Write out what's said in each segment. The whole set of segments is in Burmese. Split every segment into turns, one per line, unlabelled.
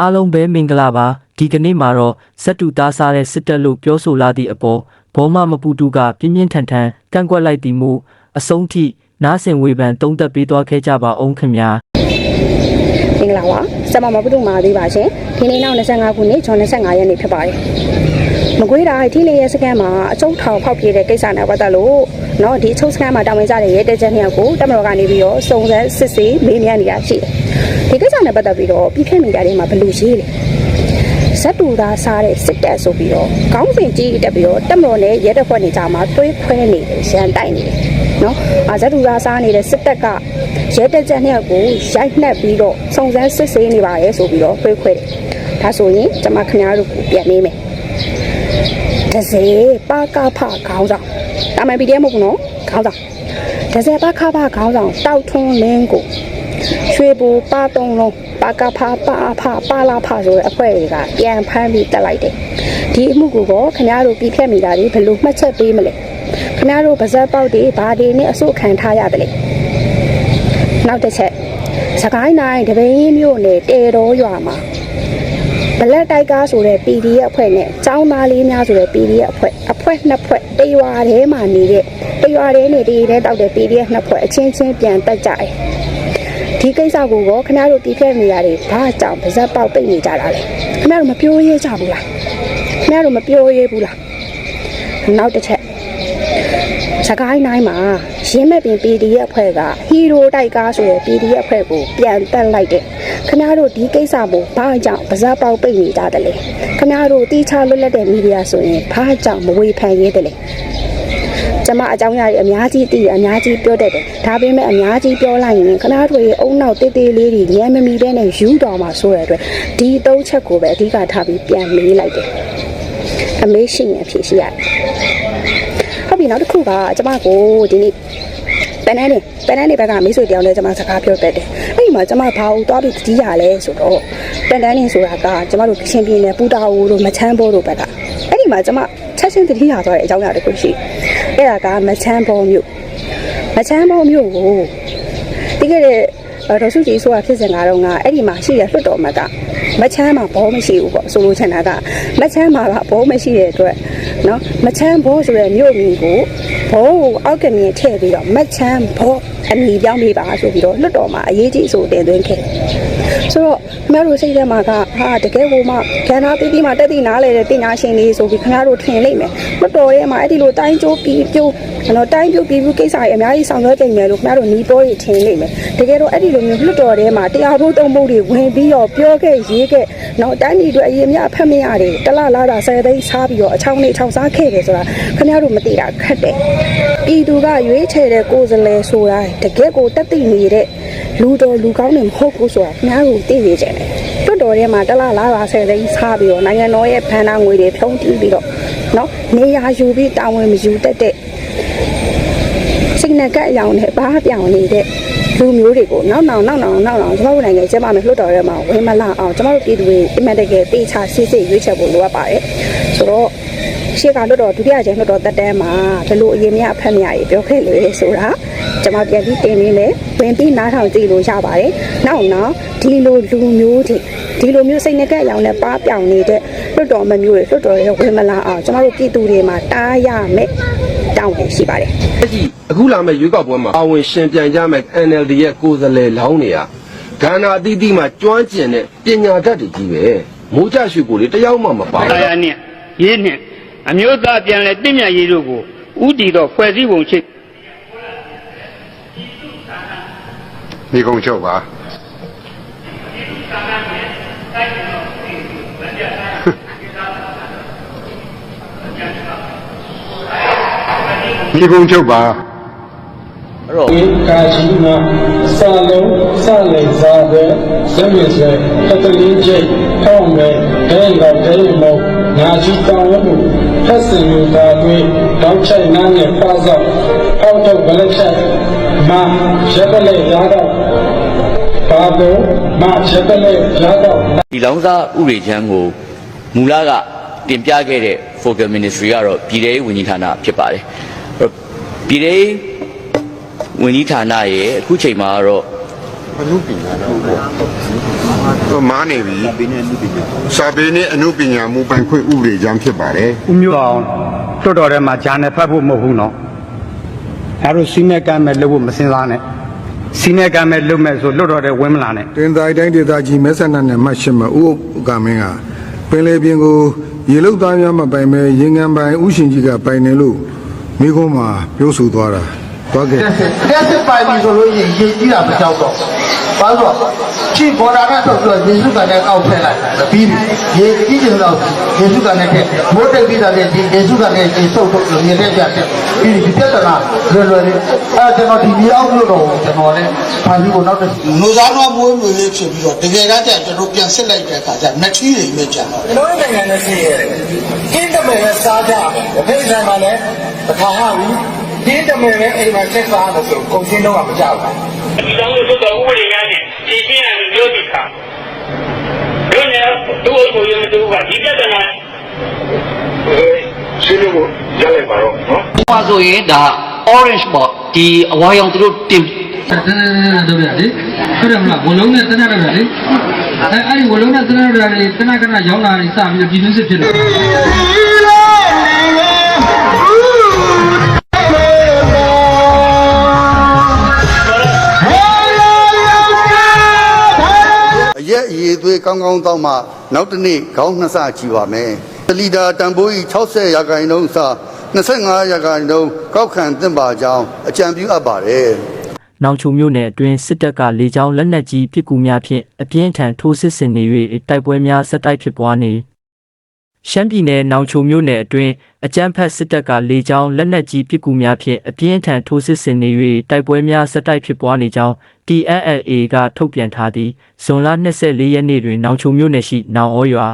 အားလုံးပဲမင်္ဂလာပါဒီကနေ့မှာတော့ဇက်တူသားစားတဲ့စစ်တပ်လို့ပြောဆိုလာသည့်အပေါ်ဘောမမပူတူကပြင်းပြင်းထန်ထန်ကန့်ကွက်လိုက်သည်မူအဆုံးထိနားဆင်ဝေဖန်တုံးသက်ပေးသွားခဲ့ကြပါအောင်ခင်ဗျာ
မင်္ဂလာပါစမမပုဒ္ဓမာသေးပါရှင်ဒီနေ့နောက်25ခုနှစ်ဇွန်25ရက်နေ့ဖြစ်ပါတယ်မကွေးတာဒီလေးရဲ့စကန်မှာအချုပ်ထောင်ဖောက်ပြေးတဲ့ကိစ္စနဲ့ပတ်သက်လို့เนาะဒီအချုပ်စကန်မှာတာဝန်ကျတဲ့ရဲတပ်ချက်နှစ်ယောက်ကိုတမတော်ကနေပြီးတော့စုံစမ်းစစ်ဆေးမေးမြန်းနေတာရှိတယ် ဒီကိစ္စနဲ့ပတ်သက်ပြီးတော့ပြည်ဖြတ်မိတာတွေမှာဘယ်လိုရေးလဲဇက်တူသားစားတဲ့စစ်တပ်ဆိုပြီးတော့ခေါင်းစဉ်ကြီးတက်ပြီးတော့တက်မတော်နဲ့ရဲတပ်ဖွဲ့နေကြမှာသွေးခွဲနေတယ်ရန်တိုက်နေတယ်နော်အာဇက်တူသားစားနေတဲ့စစ်တပ်ကရဲတပ်ချက်နှစ်ယောက်ကိုရိုက်နှက်ပြီးတော့စုံစမ်းစစ်ဆေးနေပါရဲဆိုပြီးတော့သွေးခွဲတယ်ဒါဆိုရင်ကျွန်မခင်ဗျားတို့ကိုပြန်နေမယ်တစေပါကဖခေါင်းဆောင်တာမန် PDF မဟုတ်ဘူးနော်ခေါင်းဆောင်တစေပါကဖခေါင်းဆောင်တောက်ထွန်းလင်းကို ရွှေဘူပါတုံးလုံးပါကဖာပါအဖပါလာဖဆိုတဲ့အဖွဲ့တွေကပြန်ဖမ်းပြီးတက်လိုက်တယ်ဒီအမှုကိုတော့ခင်ဗျားတို့ပြီးဖြတ်မိတာတွေဘယ်လိုမှတ်ချက်ပေးမလဲခင်ဗျားတို့ပါဇက်ပေါက်တွေဘာတွေနဲ့အဆုတ်ခံထားရတယ်လေနောက်တစ်ချက်စကိုင်းတိုင်းတပင်းမြို့နယ်တေတော်ရွာမှာဘလက်တိုက်ကားဆိုတဲ့ PDF အဖွဲ့နဲ့ចောင်းသားလေးများဆိုတဲ့ PDF အဖွဲ့အဖွဲ့နှစ်ဖွဲ့တရွာထဲမှာနေတဲ့တရွာထဲနေတည်တဲ့တောက်တဲ့ PDF နှစ်ဖွဲ့အချင်းချင်းပြန်တက်ကြတယ် ဒီကိစ္စကိုရောခင်ဗျားတို့ပြီးခဲ့နေရတယ်ဘာကြောင့်ပါဇက်ပေါက်ပိတ်နေကြတာလဲခင်ဗျားတို့မပြောရဲကြဘူးလားခင်ဗျားတို့မပြောရဲဘူးလားနောက်တစ်ချက်စကိုင်းတိုင်းမှာရင်းမဲ့ပင် PDF အဖွဲ့ကဟီးရိုတိုက်ကားဆိုတဲ့ PDF အဖွဲ့ကိုပြန်တက်လိုက်တဲ့ခင်ဗျားတို့ဒီကိစ္စကိုဘာကြောင့်ပါဇက်ပေါက်ပိတ်နေကြတယ်လဲခင်ဗျားတို့တီးခြားလွတ်လပ်တဲ့မီဒီယာဆိုရင်ဘာကြောင့်မဝေဖန်ရဲတယ်လဲ ကျမအကြောင်းအရာတွေအများကြီးသိတယ်အများကြီးပြောတတ်တယ်ဒါပေမဲ့အများကြီးပြောလိုက်ရင်ခဏတို့ရဲ့အုံနောက်တေးသေးလေးတွေရမ်းမမီတဲ့နဲ့ယူတော်မှာဆိုရတဲ့အတွက်ဒီသုံးချက်ကိုပဲအဓိကထားပြီးပြန်မေးလိုက်တယ်အမေးရှိရင်အဖြေရှိရတယ်ဟုတ်ပြီနောက်တစ်ခုကကျမကိုဒီနေ့ပန်းနန်းနေပန်းနန်းနေဘက်ကမိတ်ဆွေတယောက်နဲ့ကျမစကားပြောတတ်တယ်အဲ့ဒီမှာကျမဘာလို့သွားပြီးတတိရလဲဆိုတော့ပန်းနန်းနေဆိုတာကကျမတို့ချင်းပြင်းနေပူတာဝူတို့မချမ်းဘောတို့ဘက်ကအဲ့ဒီမှာကျမ ချက်ချင်းတတိရသွားတဲ့အကြောင်းအရာတစ်ခုရှိတယ် အဲ့ဒါကမချမ်းပုံမြို့မချမ်းပုံမြို့ကိုပြီးခဲ့တဲ့ဒေါ်စုကြည်ဆိုတာဖြစ်စဉ်ကတော့ငါအဲ့ဒီမှာရှိတဲ့လွှတ်တော်မကမချမ်းမှာဘောမရှိဘူးပေါ့ဆိုလိုချင်တာကမချမ်းမှာကဘောမရှိတဲ့အတွက်เนาะမချမ်းဘောဆိုတဲ့မြို့民ကိုဘောကိုအောက်ကနေထည့်ပြီးတော့မချမ်းဘောအမည်ပြောင်းပေးပါဆိုပြီးတော့လွှတ်တော်မှာအရေးကြီးဆိုတင်သွင်းခဲ့တယ် ဆိုတော့ခင်ဗျားတို့စိတ်ထဲမှာကဟာတကယ်ကိုမှကဏ္ဍပြီးပြီးမှတက်တည်နားလေတဲ့ပညာရှင်လေးဆိုပြီးခင်ဗျားတို့ထင်လိမ့်မယ်လွှတ်တော်ထဲမှာအဲ့ဒီလိုတိုင်းကျိုးပြီးပြိုး ကျွန်တော်တိုင်းပြိုးပြီးပြိုးကိစ္စတွေအများကြီးဆောင်ရွက်ကြမယ်လို့ခင်ဗျားတို့နီးပေါ်တွေထင်လိမ့်မယ်တကယ်တော့အဲ့ဒီလိုမျိုးလွှတ်တော်ထဲမှာတရားဖို့သုံးဖို့တွေဝင်ပြီးတော့ပြောခဲ့ရေးခဲ့တော့တိုင်းပြည်အတွက်အရင်မြအဖက်မရတယ်တလလာတာဆယ်သိန်းစားပြီးတော့အချောင်းနဲ့အချောင်းစားခဲ့တယ်ဆိုတာခင်ဗျားတို့မသိတာခက်တယ်ပြည်သူကရွေးချယ်တဲ့ကိုယ်စားလှယ်ဆိုတာတကယ်ကိုတက်သိနေတဲ့လူတော်လူကောင်းတွေမဟုတ်ဘူးဆိုတာခင်ဗျားတို့သိနေကြတယ်လွှတ်တော်ထဲမှာတလလာတာဆယ်သိန်းစားပြီးတော့နိုင်ငံတော်ရဲ့ဘဏ္ဍာငွေတွေဖြုံးတီးပြီးတော့နော်နေရာယူပြီးတာဝန်မယူတတ်တဲ့စိတ် နဲ့ကပ်အယောင်နဲ့ဘာပြောင်နေတဲ့လူမျိုးတွေကိုနောက်နောက်နောက်နောက်နောက်နောက်ကျွန်တော်တို့နိုင်ငံကျမမယ်လွှတ်တော်ထဲမှာဝင်မလာအောင်ကျွန်တော်တို့ပြည်သူတွေအမှန်တကယ်တေချာစစ်စစ်ရွေးချယ်ဖို့လိုအပ်ပါတယ်ဆိုတော့ရှေ့ကလွှတ်တော်ဒုတိယကျင်းလွှတ်တော်တက်တန်းမှာဘယ်လိုအရင်မြအဖက်မြကြီးပြောခဲ့လို့လဲဆိုတာကျွန်မပြန်ပြီးတင်နေလဲဝင်ပြီးနားထောင်ကြည့်လို့ရပါတယ်နောက်နောက်ဒီလိုလူမျိုးတွေဒီလိုမျိုးစိတ်နဲ့ကပ်အယောင်နဲ့ပါပြောင်နေတဲ့လွှတ်တော်မမျိုးတွေလွှတ်တော်တွေဝင်မလာအောင်ကျွန်တော်တို့ပြည်သူတွေမှာတားရမယ် တောင်းတယ်ရှိပါတယ်
လက်ရှိအခုလာမဲ့ရွေးကောက်ပွဲမှာပါဝင်ရှင်ပြိုင်ကြမဲ့ NLD ရဲ့ကိုယ်စားလှယ်လောင်းတွေကဂန္ဓာအသီးသီးမှာကျွမ်းကျင်တဲ့ပညာတတ်တွေကြီးပဲမိုးကြရွှေကိုလေတယောက်မှမပါ
တာ
ဘူး
ယာနှင့်ရေးနှင့်အမျိုးသားပြန်လည်တင့်မြတ်ရေးတို့ကိုဥတည်သောဖွဲ့စည်းပုံချိတ်
နေကုန်ချုပ်ပါ နေကုန်ချုပ်ပါ
ဒီကာရှိမှာစာလုံးစလိန်စားတဲ့ဇမင်ဆွဲတတလင်းချိတ်ထောင်းမဲ့ဒဲကောင်ဒဲမောနာချီတောင်းဝမှုဖက်စင်လူသားတွေတောက်ချိုက်နားနဲ့ပါစောက်အောက်တော့ဘလက်ချိုက်မာရက်ပလက်ရားတော့ဘာတော့မာရက်ပလက်ရားတော့
ဒီလောင်းစားဥပဒေချမ်းကိုမူလကတင်ပြခဲ့တဲ့ Focal Ministry ကတော့ပြည်ထောင်ဝန်ကြီးဌာနဖြစ်ပါတယ်အဲ့တော့ ပြည်ထောင်ဝန်ကြီးဌာနရဲ့အခုချိန်မှာကတော့
ဘယ်လိုပြင်လာတော့မားနေပြီစာပေနဲ့အမှုပညာမူပိုင်ခွင့်ဥပဒေကြမ်းဖြစ်ပါတယ်
ဦးမျိုးအောင်တွတ်တော်ထဲမှာဂျာနယ်ဖတ်ဖို့မဟုတ်ဘူးနော်အဲဒါစီမဲကမ်းမဲ့လုပ်ဖို့မစင်စားနဲ့စီမဲကမ်းမဲ့လုပ်မဲ့ဆိုလွတ်တော်ထဲဝင်မလာနဲ့
တင်သားတိုင်းဒေသကြီးမဲဆန္ဒနဲ့မှတ်ရှင်းမှာဥကမင်းကပင်လေပြင်ကိုရေလုတ်သားများမပိုင်မဲရင်ငံပိုင်ဥရှင်ကြီးကပိုင်တယ်လို့ မိကုံးမှာပြောဆိုသွားတာသွားခဲ့
တက်စစ်ပိုင်ပြီဆိုလို့ရင်ရေးကြီးတာမကြောက်တော့ဘာလို့ချိဘော်ဒါနဲ့တော့ဆိုယေရှုကလည်းအောက်ဖက်လိုက်ပြီးပြီရေကြီးတယ်တော့ယေရှုကလည်းတဲ့မိုးတိတ်ပြီးတာလည်းဒီယေရှုကလည်းဒီစုပ်ထုတ်လို့မြင်တဲ့ကြတယ်ပြီးဒီပြဿနာလွယ်လွယ်လေးအဲကျွန်တော်ဒီမြေအောက်လို့တော့ကျွန်တော်လည်းဖန်ပြီးကိုနောက်တစ်
လူသားတော်မွေးမြူလေးဖြစ်ပြီးတော့တကယ်တမ်းကျကျွန်တော်ပြန်စစ်လိုက်တဲ့အခါကျနှထီးတွေပဲကြာတော့
ကျွန်တော်နိုင်ငံနဲ့ရှိရတယ်ကင်းတမယ်နဲ့စားကြတယ်အဖေဆိုင်မှာလည်း တစ်ခါဟာဘူးကင်းတမယ်နဲ့အိမ်မှာဆက်စားလို့ဆိုကုန်စင်းတော့မကြောက်ဘူး
ဒီတောင်းလို့တော့ဥပဒေများနဲ့ဖြည့်ရှင်းရလို့ပြောတိခါတို့နဲ့သူ့ကိုရုံးသူကဒီပြဿနာ
ရှင်းလို့ရလိုက်ပါတော့နော်
ဟိုဆိုရင်ဒါ orange ပေါ့ဒီအဝါရောင်သူတို့တင်
တန်းတော့ရတယ်ဟုတ်တယ်မလားဝလုံးနဲ့တန်းတော့ရတယ်အဲအဲ့ဒီဝလုံးနဲ့တန်းတော့ရတယ်တနကနရောင်းလာပြီးစပြီးပြည်သူစစ်ဖြစ်တယ်
ရက်အည်သွေးကောင်းကောင်းတောက်မှနောက်တစ်နေ့ခေါင်းနှစ်ဆကြည့်ပါမယ်လီတာတန်ဖိုးကြီး60ရာခိုင်နှုန်းစ25ရာခိုင်နှုန်းကောက်ခံသင့်ပါကြောင်းအကြံပြုအပ်ပါတယ်။
နောင်ချုံမြို့နယ်အတွင်းစစ်တပ်ကလေကြောင်းလက်နက်ကြီးပစ်ကူများဖြင့်အပြင်းထန်ထိုးစစ်ဆင်နေ၍တိုက်ပွဲများဆက်တိုက်ဖြစ်ပွားနေ ရှမ်းပြည်နယ်နောင်ချုံမြို့နယ်အတွင်းအကြမ်းဖက်စစ်တပ်ကလေကြောင်းလက်နက်ကြီးပစ်ကူများဖြင့်အပြင်းထန်ထိုးစစ်ဆင်နေ၍တိုက်ပွဲများဆက်တိုက်ဖြစ်ပွားနေကြောင်း TNLA ကထုတ်ပြန်ထားသည်ဇွန်လ24ရက်နေ့တွင်နောင်ချုံမြို့နယ်ရှိနောင်ဩရွာ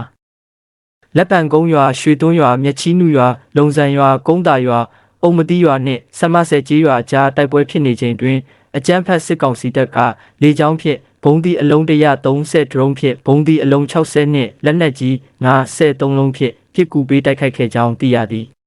လက်ပံကုန်းရွာရွှေသွန်းရွာမြက်ချီးနုရွာလုံဆန်ရွာကုန်းတာရွာအုံမတိရွာနှင့်ဆမဆယ်ကြီးရွာကြားတိုက်ပွဲဖြစ်နေချိန်တွင်အကြမ်းဖက်စစ်ကောင်စီတပ်ကလေကြောင်းဖြင့် ဘုံဒီအလုံး130ဒရုန်းဖြင့်ဘုံဒီအလုံး60နှင့်လက်နက်ကြီး93လုံးဖြင့်ပစ်ကူပေးတိုက်ခိုက်ခဲ့ကြောင်းသိရသည်။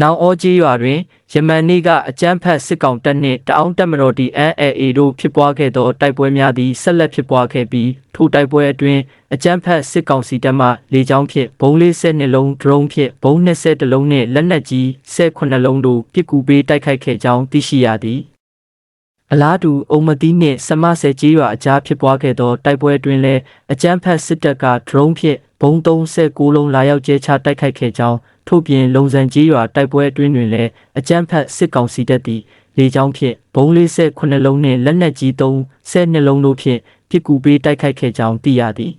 နောင်အောကြီးရွာတွင်ယမန်နေ့ကအကြမ်းဖက်စစ်ကောင်တပ်နှင့်တအောင်းတပ်မတော် DNAA တို့ဖြစ်ပွားခဲ့သောတိုက်ပွဲများသည်ဆက်လက်ဖြစ်ပွားခဲ့ပြီးထိုတိုက်ပွဲအတွင်းအကြမ်းဖက်စစ်ကောင်စီတပ်မှလေကြောင်းဖြင့်ဘုံ40နှလုံးဒရုန်းဖြင့်ဘုံ20လုံးနှင့်လက်နက်ကြီး18လုံးတို့ပစ်ကူပေးတိုက်ခိုက်ခဲ့ကြောင်းသိရှိရသည်။ အလားတူအုံမတီးနှင့်စမဆယ်ကြီးရွာအကြားဖြစ်ပွားခဲ့သောတိုက်ပွဲတွင်လည်းအကြမ်းဖက်စစ်တပ်ကဒရုန်းဖြင့်ဘုံ39လုံးလာရောက်ကျဲချတိုက်ခိုက်ခဲ့ကြောင်းထို့ပြင်လုံစံကြီးရွာတိုက်ပွဲအတွင်းတွင်လည်းအကြမ်းဖက်စစ်ကောင်စီတပ်သည်လေကြောင်းဖြင့်ဘုံ48လုံးနှင့်လက်နက်ကြီး32လုံးတို့ဖြင့်ပစ်ကူပေးတိုက်ခိုက်ခဲ့ကြောင်းသိရသည်